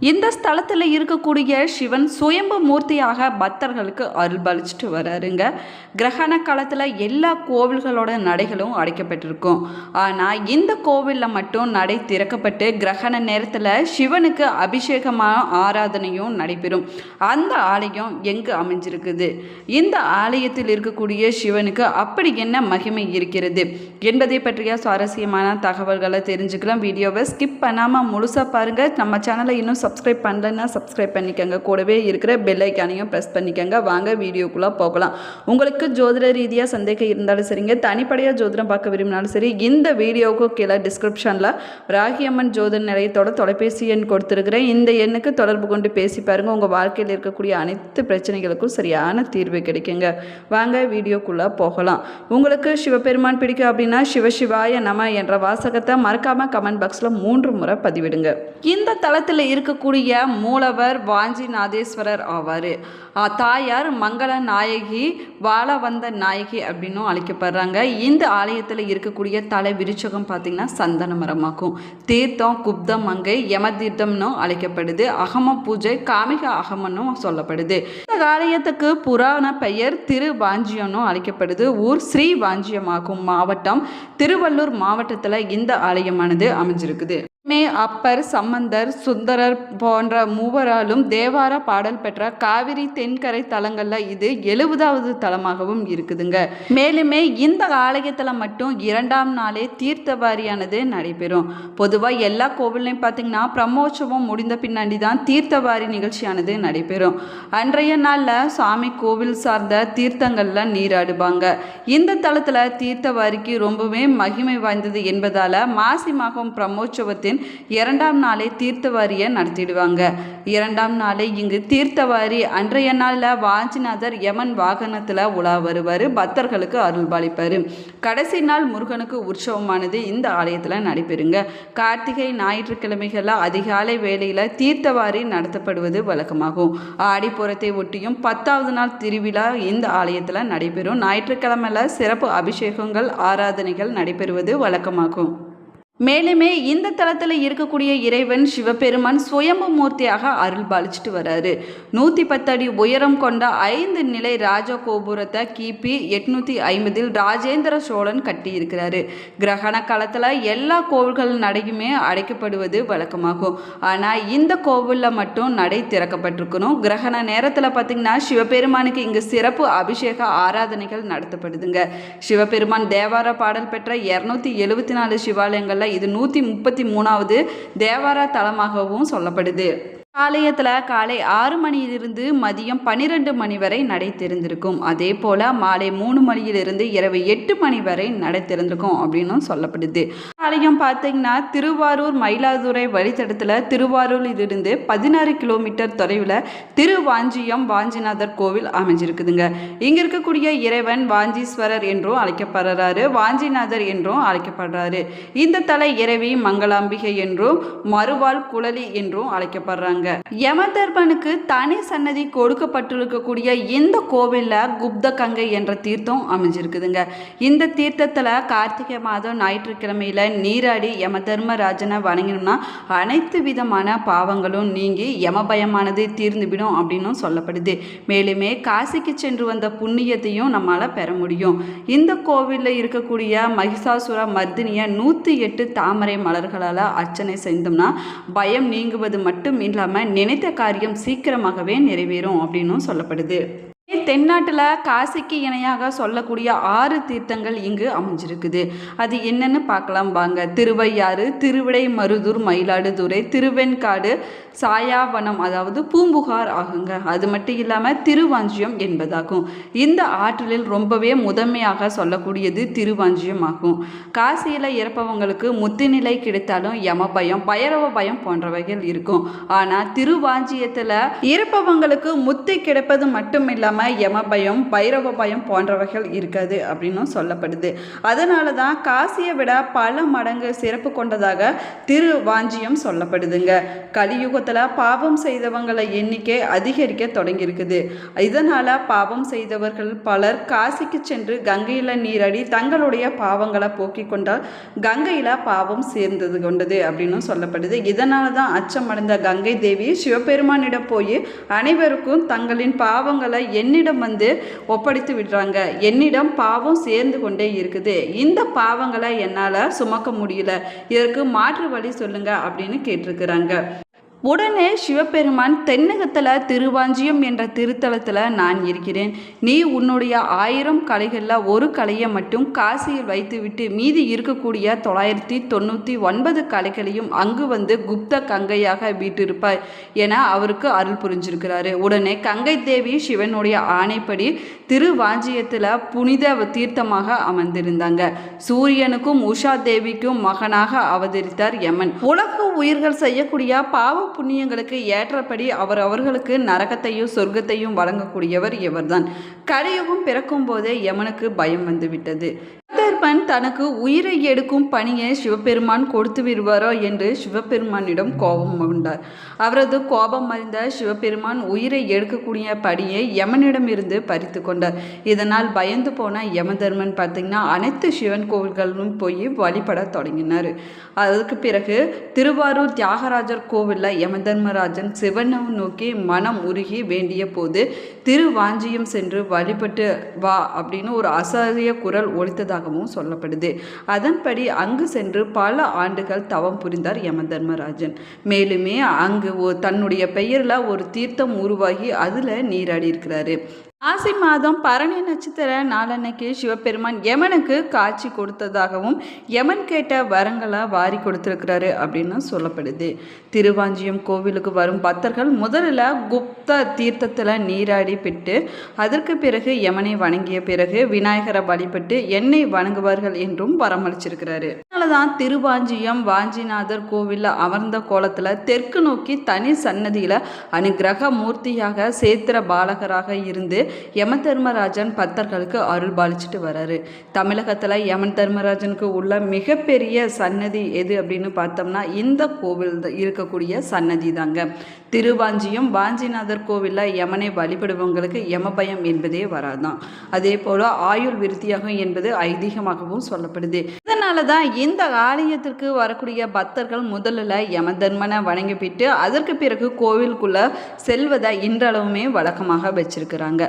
இந்த ஸ்தலத்தில் இருக்கக்கூடிய சிவன் சுயம்பு மூர்த்தியாக பக்தர்களுக்கு அருள்பளிச்சுட்டு வராருங்க. கிரகண காலத்தில் எல்லா கோவில்களோட நடைகளும் அடைக்கப்பட்டிருக்கும். ஆனால் இந்த கோவிலில் மட்டும் நடை திறக்கப்பட்டு கிரகண நேரத்தில் சிவனுக்கு அபிஷேகமான ஆராதனையும் நடைபெறும். அந்த ஆலயம் எங்கு அமைஞ்சிருக்குது? இந்த ஆலயத்தில் இருக்கக்கூடிய சிவனுக்கு அப்படி என்ன மகிமை இருக்கிறது? என்பதை பற்றிய சுவாரஸ்யமான தகவல்களை தெரிஞ்சுக்கலாம். வீடியோவை ஸ்கிப் பண்ணாமல் முழுசாக பாருங்கள் நம்ம சேனலை இன்னும் சப்ஸ்கிரைப் பண்ணலைன்னா சப்ஸ்கிரைப் பண்ணிக்கோங்க. கூடவே இருக்கிற பெல் ஐக்கானையும் ப்ரெஸ் பண்ணிக்கோங்க. வாங்க வீடியோக்குள்ளே போகலாம். உங்களுக்கு ஜோதிட ரீதியாக சந்தேகம் இருந்தாலும் சரிங்க. தனிப்படையாக ஜோதிடம் பார்க்க விரும்பினாலும் சரி இந்த வீடியோவுக்கு கீழே டிஸ்கிரிப்ஷனில் ராகியம்மன் ஜோதிட நிலையத்தோட தொலைபேசி எண் கொடுத்துருக்குறேன். இந்த எண்ணுக்கு தொடர்பு கொண்டு பேசி பாருங்கள் உங்கள் வாழ்க்கையில் இருக்கக்கூடிய அனைத்து பிரச்சனைகளுக்கும் சரியான தீர்வு கிடைக்குங்க. வாங்க வீடியோக்குள்ளே போகலாம். உங்களுக்கு சிவபெருமான் பிடிக்கும் அப்படின்னா சிவசிவாய நம என்ற வாசகத்தை மறக்காமல் கமெண்ட் பாக்ஸில் மூன்று முறை பதிவிடுங்க. இந்த தளத்தில் இருக்க இருக்கக்கூடிய மூலவர் வாஞ்சிநாதேஸ்வரர் ஆவார். தாயார் மங்கள நாயகி வாழ வந்த நாயகி அப்படின்னும் அழைக்கப்படுறாங்க. இந்த ஆலயத்தில் இருக்கக்கூடிய தலை விருச்சகம் பார்த்திங்கன்னா சந்தன மரமாக்கும். தீர்த்தம் குப்தம் மங்கை யம தீர்த்தம்னும் அழைக்கப்படுது. அகம பூஜை காமிக அகமன்னும் சொல்லப்படுது. இந்த ஆலயத்துக்கு புராண பெயர் திரு வாஞ்சியம்னும் அழைக்கப்படுது. ஊர் ஸ்ரீ வாஞ்சியமாகும் மாவட்டம். திருவள்ளூர் மாவட்டத்தில் இந்த ஆலயமானது அமைஞ்சிருக்குது. மே அப்பர் சம்பந்தர் சுந்தரர் போன்ற மூவராலும் தேவார பாடல் பெற்ற காவிரி தென்கரை தலங்களில் இது எழுபதாவது தலமாகவும் இருக்குதுங்க. மேலுமே இந்த ஆலயத்தில் மட்டும் இரண்டாம் நாளே தீர்த்தவாரியானது நடைபெறும். பொதுவாக எல்லா கோவில்லையும் பார்த்தீங்கன்னா பிரம்மோற்சவம் முடிந்த பின்னாடி தான் தீர்த்தவாரி நிகழ்ச்சியானது நடைபெறும். அன்றைய நாளில் சாமி கோவில் சார்ந்த தீர்த்தங்களில் நீராடுவாங்க. இந்த தலத்தில் தீர்த்தவாரிக்கு ரொம்பவே மகிமை வாய்ந்தது என்பதால் மாசி மாதம் பிரம்மோற்சவத்தின் இரண்டாம் நாளே தீர்த்தவாரியை நடத்திடுவாங்க. இரண்டாம் நாளே இங்கு தீர்த்தவாரி. அன்றைய நாளில் வாஞ்சிநாதர் யமன் வாகனத்தில் உலா வருவார். பக்தர்களுக்கு அருள் பாலிப்பார் கடைசி நாள் முருகனுக்கு உற்சவமானது இந்த ஆலயத்தில் நடைபெறுங்க. கார்த்திகை ஞாயிற்றுக்கிழமைகளில் அதிகாலை வேளையில் தீர்த்தவாரி நடத்தப்படுவது வழக்கமாகும். ஆடிப்புறத்தை ஒட்டியும் பத்தாவது நாள் திருவிழா இந்த ஆலயத்தில் நடைபெறும். ஞாயிற்றுக்கிழமையில் சிறப்பு அபிஷேகங்கள் ஆராதனைகள் நடைபெறுவது வழக்கமாகும். மேலுமே இந்த தளத்தில் இருக்கக்கூடிய இறைவன் சிவபெருமான் சுயம்பு மூர்த்தியாக அருள் பாலிச்சிட்டு வராரு. நூற்றி பத்தடி உயரம் கொண்ட ஐந்து நிலை ராஜ கோபுரத்தை கிபி எட்நூற்றி ஐம்பதில் ராஜேந்திர சோழன் கட்டியிருக்கிறாரு. கிரகண காலத்தில் எல்லா கோவில்கள் நடையுமே அடைக்கப்படுவது வழக்கமாகும். ஆனால் இந்த கோவிலில் மட்டும் நடை திறக்கப்பட்டிருக்கணும். கிரகண நேரத்தில் பார்த்திங்கன்னா சிவபெருமானுக்கு இங்கு சிறப்பு அபிஷேக ஆராதனைகள் நடத்தப்படுதுங்க. சிவபெருமான் தேவார பாடல் பெற்ற இரநூத்தி எழுபத்தி நாலு சிவாலயங்கள் இது நூற்றி முப்பத்தி மூணாவது தேவார தலமாகவும் சொல்லப்படுது. ஆலயத்தில் காலை ஆறு மணியிலிருந்து மதியம் பன்னிரெண்டு மணி வரை நடை திறந்திருக்கும் அதே போல் மாலை மூணு மணியிலிருந்து இரவு எட்டு மணி வரை நடை திறந்திருக்கும் அப்படின்னும் சொல்லப்படுது. ஆலயம் பார்த்தீங்கன்னா திருவாரூர் மயிலாதுறை வழித்தடத்தில் திருவாரூரிலிருந்து பதினாறு கிலோமீட்டர் தொலைவில் திருவாஞ்சியம் வாஞ்சிநாதர் கோவில் அமைஞ்சிருக்குதுங்க. இங்கே இருக்கக்கூடிய இறைவன் வாஞ்சீஸ்வரர் என்றும் அழைக்கப்படுறாரு வாஞ்சிநாதர் என்றும் அழைக்கப்படுறாரு. இந்த தலை இறைவி மங்களாம்பிகை என்றும் மறுவாள் குழலி என்றும் அழைக்கப்படுறாங்க. யமதர்மனுக்கு தனி சன்னதி கொடுக்கப்பட்டிருக்கக்கூடிய இந்த கோவிலில் குப்த கங்கை என்ற தீர்த்தம் அமைஞ்சிருக்குதுங்க. இந்த தீர்த்தத்தில் கார்த்திகை மாதம் ஞாயிற்றுக்கிழமையில் நீராடி யம தர்மராஜனை வணங்கினோம்னா அனைத்து விதமான பாவங்களும் நீங்கி யமபயமானது தீர்ந்துவிடும் அப்படின்னும் சொல்லப்படுது. மேலுமே காசிக்கு சென்று வந்த புண்ணியத்தையும் நம்மளால் பெற முடியும். இந்த கோவிலில் இருக்கக்கூடிய மகிஷாசுர மர்தினியை நூற்றி எட்டு தாமரை மலர்களால் அர்ச்சனை செய்தோம்னா பயம் நீங்குவது மட்டும் இல்லாமல் நினைத்த காரியம் சீக்கிரமாகவே நிறைவேறும் அப்படின்னும் சொல்லப்படுது. தென்னாட்டில் காசிக்கு இணையாக சொல்லக்கூடிய ஆறு தீர்த்தங்கள் இங்கு அமைஞ்சிருக்குது. அது என்னன்னு பார்க்கலாம் வாங்க. திருவையாறு திருவிடை மருதூர் மயிலாடுதுறை திருவெண்காடு சாயாவனம் அதாவது பூம்புகார் ஆகுங்க. அது மட்டும் இல்லாமல் திருவாஞ்சியம் என்பதாகும். இந்த ஆற்றலில் ரொம்பவே முதன்மையாக சொல்லக்கூடியது திருவாஞ்சியம் ஆகும். காசியில் இறப்பவங்களுக்கு முத்துநிலை கிடைத்தாலும் யம பயம் பைரவ பயம் போன்றவைகள் இருக்கும். ஆனால் திருவாஞ்சியத்தில் இறப்பவங்களுக்கு முத்து கிடைப்பது மட்டும் இல்லாமல் யம பயம் பைரவ பயம் போன்றவைகள் இருக்காது அப்படின்னும் சொல்லப்படுது. அதனால தான் காசியை விட பல மடங்கு சிறப்பு கொண்டதாக திருவாஞ்சியம் சொல்லப்படுதுங்க. கலியுகத்தில் பாவம் செய்தவங்களை எண்ணிக்கை அதிகரிக்க தொடங்கியிருக்குது. இதனால் பாவம் செய்தவர்கள் பலர் காசிக்கு சென்று கங்கையில் நீராடி தங்களுடைய பாவங்களை போக்கிக் கொண்டால் கங்கையில் பாவம் சேர்ந்தது கொண்டது அப்படின்னும் சொல்லப்படுது. இதனால தான் அச்சமடைந்த கங்கை தேவி சிவபெருமானிடம் போய் அனைவருக்கும் தங்களின் பாவங்களை எண்ணி என்னிடம் வந்து ஒப்படைத்து விடுறாங்க. என்னிடம் பாவம் சேர்ந்து கொண்டே இருக்குது. இந்த பாவங்களை என்னால் சுமக்க முடியல. இதற்கு மாற்று வழி சொல்லுங்க அப்படின்னு கேட்டிருக்கிறாங்க. உடனே சிவபெருமான் தென்னகத்தில் திருவாஞ்சியம் என்ற திருத்தலத்தில் நான் இருக்கிறேன். நீ உன்னுடைய ஆயிரம் கலைகளில் ஒரு கலையை மட்டும் காசியில் வைத்துவிட்டு மீதி இருக்கக்கூடிய தொள்ளாயிரத்தி தொண்ணூற்றி ஒன்பது கலைகளையும் அங்கு வந்து குப்த கங்கையாக வீட்டிருப்பாய் என அவருக்கு அருள் புரிஞ்சிருக்கிறாரு. உடனே கங்கை தேவி சிவனுடைய ஆணைப்படி திருவாஞ்சியத்தில் புனித தீர்த்தமாக அமர்ந்திருந்தாங்க. சூரியனுக்கும் உஷா தேவிக்கும் மகனாக அவதரித்தார் யமன். உலக உயிர்கள் செய்யக்கூடிய பாவ புண்ணியங்களுக்கு ஏற்றபடி அவர் அவர்களுக்கு நரகத்தையும் சொர்க்கத்தையும் வழங்கக்கூடியவர் இவர்தான். கலியுகம் பிறக்கும் போதே யமனுக்கு பயம் வந்துவிட்டது. கந்தர்பன் தனக்கு உயிரை எடுக்கும் பணியை சிவபெருமான் கொடுத்து விடுவாரோ என்று சிவபெருமானிடம் கோபம் கொண்டார் அவரது கோபம் அறிந்த சிவபெருமான் உயிரை எடுக்கக்கூடிய பணியை யமனிடமிருந்து பறித்து கொண்டார். இதனால் பயந்து போன யமதர்மன் பார்த்தீங்கன்னா அனைத்து சிவன் கோவில்களும் போய் வழிபட தொடங்கினார். அதுக்கு பிறகு திருவாரூர் தியாகராஜர் கோவிலில் யமதர்மராஜன் சிவனை நோக்கி மனம் உருகி வேண்டிய போது திருவாஞ்சியம் சென்று வழிபட்டு வா அப்படின்னு ஒரு அசாரிய குரல் ஒழித்ததாகவும் சொல்லப்படுது. அதன்படி அங்கு சென்று பல ஆண்டுகள் தவம் புரிந்தார் யமதர்மராஜன் மேலுமே அங்கு தன்னுடைய பெயரில் ஒரு தீர்த்தம் உருவாகி அதில் நீராடி இருக்கிறாரு ஆசி மாதம் பரணி நட்சத்திர நாளன்னைக்கு சிவபெருமான் யமனுக்கு காட்சி கொடுத்ததாகவும் யமன் கேட்ட வரங்களை வாரி கொடுத்துருக்கிறாரு அப்படின்னு சொல்லப்படுது. திருவாஞ்சியம் கோவிலுக்கு வரும் பக்தர்கள் முதல்ல குப்த தீர்த்தத்தில் நீராடி பெற்று அதற்கு பிறகு யமனை வணங்கிய பிறகு விநாயகரை வழிபட்டு எண்ணெய் வணங்குவார்கள் என்றும் வரமளிச்சிருக்கிறாரு. அதனால தான் திருவாஞ்சியம் வாஞ்சிநாதர் கோவிலில் அமர்ந்த கோலத்தில் தெற்கு நோக்கி தனி சன்னதியில் அனுகிரக மூர்த்தியாக சேத்திர பாலகராக இருந்து யம தர்மராஜன் பக்தர்களுக்கு அருள் பாலிச்சுட்டு வராரு. தமிழகத்தில் யமன் தர்மராஜனுக்கு உள்ள மிகப்பெரிய சன்னதி எது அப்படின்னு பார்த்தோம்னா இந்த கோவில் தான் இருக்கக்கூடிய சன்னதி தாங்க திருவாஞ்சியம் வாஞ்சிநாதர் கோவிலில் யமனை வழிபடுபவங்களுக்கு யமபயம் என்பதே வராதான் அதே போல் ஆயுள் விருத்தியாகும் என்பது ஐதீகமாகவும் சொல்லப்படுது. இதனால தான் இந்த ஆலயத்திற்கு வரக்கூடிய பக்தர்கள் முதலில் யம தர்மனை வணங்கிவிட்டு அதற்கு பிறகு கோவிலுக்குள்ளே செல்வதை இன்றளவுமே வழக்கமாக வச்சிருக்கிறாங்க.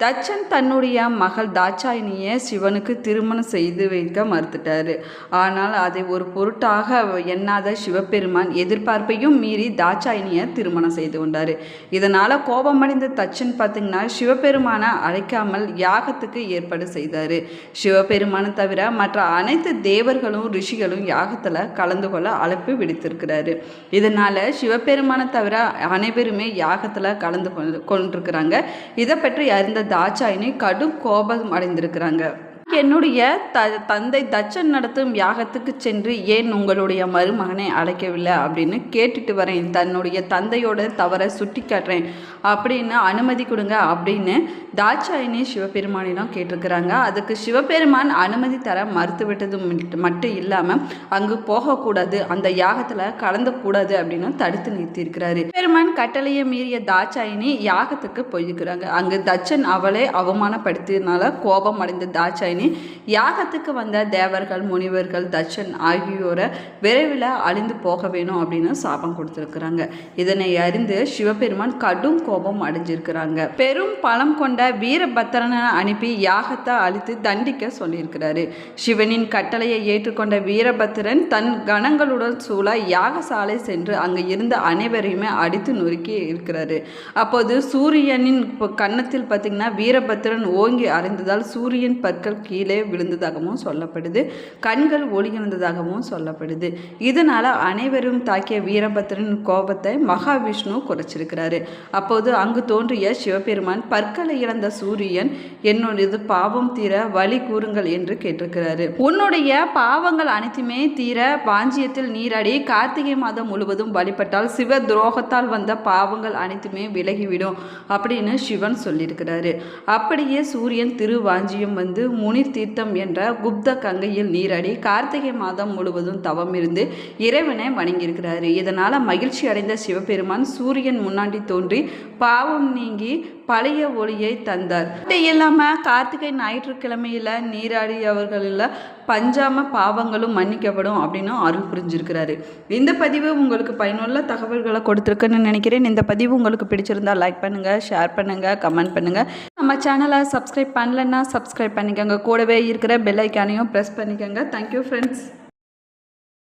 தச்சன் தன்னுடைய மகள் தாட்சாயினியை சிவனுக்கு திருமணம் செய்து வைக்க மறுத்துட்டாரு. ஆனால் அதை ஒரு பொருட்டாக எண்ணாத சிவபெருமான் எதிர்பார்ப்பையும் மீறி தாட்சாயினியை திருமணம் செய்து கொண்டார். இதனால் கோபமடைந்த தச்சன் பார்த்தீங்கன்னா சிவபெருமானை அழைக்காமல் யாகத்துக்கு ஏற்பாடு செய்தார். சிவபெருமானை தவிர மற்ற அனைத்து தேவர்களும் ரிஷிகளும் யாகத்தில் கலந்து கொள்ள அழைப்பு விடுத்திருக்கிறாரு. இதனால் சிவபெருமானை தவிர அனைவருமே யாகத்தில் கலந்து கொண்டு கொண்டிருக்கிறாங்க. இதை பற்றி அறிந்த தாட்சாயினி கடும் கோபம் அடைந்திருக்கிறாங்க. என்னுடைய த தந்தை தச்சன் நடத்தும் யாகத்துக்கு சென்று ஏன் உங்களுடைய மருமகனை அழைக்கவில்லை? அப்படின்னு கேட்டுட்டு வரேன். தன்னுடைய தந்தையோட தவறை சுட்டி காட்டுறேன் அப்படின்னு அனுமதி கொடுங்க அப்படின்னு தாட்சாயினி சிவபெருமானிடம் கேட்டிருக்கிறாங்க. அதுக்கு சிவபெருமான் அனுமதி தர மறுத்துவிட்டது மட்டும் இல்லாமல் அங்கு போகக்கூடாது அந்த யாகத்தில் கலந்துக்கூடாது அப்படின்னு தடுத்து நிறுத்தியிருக்கிறாரு. பெருமான் கட்டளையை மீறிய தாட்சாயினி யாகத்துக்கு போயிருக்கிறாங்க. அங்கு தச்சன் அவளை அவமானப்படுத்தியதுனால கோபம் அடைந்த தாட்சாயினி யாகத்துக்கு வந்த தேவர்கள் முனிவர்கள் தச்சன் ஆகியோரை விரைவில் அழிந்து போக வேணும் அப்படின்னு சாபம் கொடுத்துருக்குறாங்க. இதனை அறிந்து சிவபெருமான் கடும் கோபம் அடைஞ்சிருக்கிறாங்க. பெரும் பலம் கொண்ட வீரபத்திரனை அனுப்பி யாகத்தை அழித்து தண்டிக்க சொல்லியிருக்கிறாரு. சிவனின் கட்டளையை ஏற்றுக்கொண்ட வீரபத்திரன் தன் கணங்களுடன் சூழ யாகசாலை சென்று அங்கு இருந்த அனைவரையுமே அடித்து நொறுக்கி இருக்கிறாரு. அப்போது சூரியனின் கன்னத்தில் பார்த்தீங்கன்னா வீரபத்திரன் ஓங்கி அறைந்ததால் சூரியன் பற்கள் கீழே விழுந்ததாகவும் சொல்லப்படுது. கண்கள் ஒளிகிழந்ததாகவும் சொல்லப்படுது. இதனால் அனைவரும் தாக்கிய வீரபத்திரன் கோபத்தை மகாவிஷ்ணு குறைச்சிருக்கிறாரு. அப்போது அங்கு தோன்றிய சிவபெருமான் பற்களை இழந்த சூரியன் என்னுடையது பாவம் தீர வழி கூறுங்கள் என்று கேட்டிருக்கிறாரு. உன்னுடைய பாவங்கள் அனைத்துமே தீர பாஞ்சியத்தில் நீராடி கார்த்திகை மாதம் முழுவதும் வழிபட்டால் சிவ துரோகத்தால் வந்த பாவங்கள் அனைத்துமே விலகிவிடும் அப்படின்னு சிவன் சொல்லியிருக்கிறாரு. அப்படியே சூரியன் திருவாஞ்சியம் வந்து முனி தீர்த்தம் என்ற குப்த கங்கையில் நீராடி கார்த்திகை மாதம் முழுவதும் தவம் இருந்து இறைவனை வணங்கியிருக்கிறாரு. இதனால் மகிழ்ச்சி அடைந்த சிவபெருமான் சூரியன் முன்னாடி தோன்றி பாவம் நீங்கி பழைய ஒளியை தந்தார். இது இல்லாமல் கார்த்திகை ஞாயிற்றுக்கிழமையில் நீராடியவர்களில் பஞ்சாம பாவங்களும் மன்னிக்கப்படும் அப்படின்னு அருள் புரிஞ்சிருக்கிறாரு. இந்த பதிவு உங்களுக்கு பயனுள்ள தகவல்களை கொடுத்துருக்குன்னு நினைக்கிறேன். இந்த பதிவு உங்களுக்கு பிடிச்சிருந்தா லைக் பண்ணுங்கள் ஷேர் பண்ணுங்கள் கமெண்ட் பண்ணுங்கள் நம்ம சேனலை சப்ஸ்கிரைப் பண்ணலன்னா சப்ஸ்கிரைப் பண்ணிக்கோங்க. கூடவே இருக்கிற பெல் ஐக்கானையும் ப்ரெஸ் பண்ணிக்கோங்க. Thank you friends